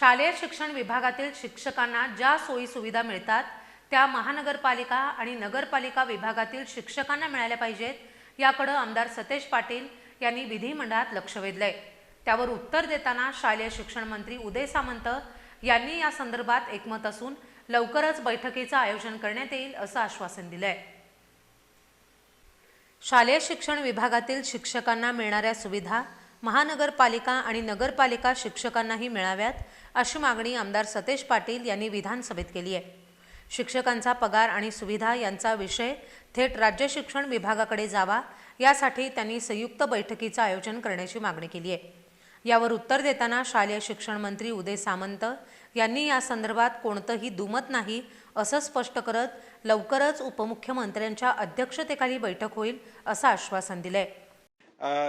शालेय शिक्षण विभागातील शिक्षकांना ज्या सोयी सुविधा मिळतात त्या महानगरपालिका आणि नगरपालिका विभागातील शिक्षकांना मिळाल्या पाहिजेत याकडं आमदार सतेज पाटील यांनी विधिमंडळात लक्ष वेधलंय. त्यावर उत्तर देताना शालेय शिक्षण मंत्री उदय सामंत यांनी या संदर्भात एकमत असून लवकरच बैठकीचं आयोजन करण्यात येईल असं आश्वासन दिलंय. शालेय शिक्षण विभागातील शिक्षकांना मिळणाऱ्या सुविधा महानगरपालिका आणि नगरपालिका शिक्षकांनाही मिळाव्यात अशी मागणी आमदार सतेज पाटील यांनी विधानसभेत केली आहे. शिक्षकांचा पगार आणि सुविधा यांचा विषय थेट राज्य शिक्षण विभागाकडे जावा यासाठी त्यांनी संयुक्त बैठकीचं आयोजन करण्याची मागणी केली आहे. यावर उत्तर देताना शालेय शिक्षण मंत्री उदय सामंत यांनी या संदर्भात कोणतंही दुमत नाही असं स्पष्ट करत लवकरच उपमुख्यमंत्र्यांच्या अध्यक्षतेखाली बैठक होईल असं आश्वासन दिलं आहे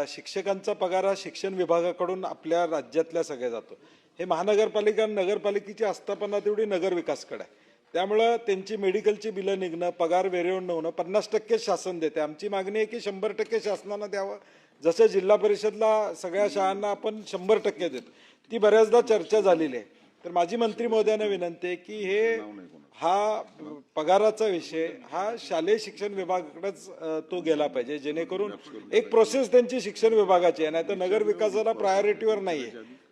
शिक्षकांचा पगार हा शिक्षण विभागाकडून आपल्या राज्यातल्या सगळ्या जातो. हे महानगरपालिका आणि नगरपालिकेची आस्थापना तेवढी नगरविकासकडे आहे. त्यामुळं त्यांची मेडिकलची बिलं निघणं पगार वेरेवून न होणं पन्नास टक्के शासन देते. आमची मागणी आहे की शंभर टक्के शासनानं द्यावं. जसं जिल्हा परिषदला सगळ्या शाळांना आपण शंभर टक्के देतो. ती बऱ्याचदा चर्चा झालेली आहे. तर माझी मंत्री महोदयांना विनंती आहे की हे हा पगाराचा विषय हा शालेय शिक्षण विभागाकडेच तो गेला पाहिजे. जेणेकरून एक प्रोसेस त्यांची शिक्षण विभागाची आहे. नाही तर नगर विकासाला प्रायोरिटीवर नाहीये.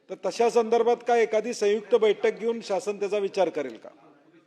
तर तशा संदर्भात काय एखादी संयुक्त बैठक घेऊन शासन त्याचा विचार करेल का?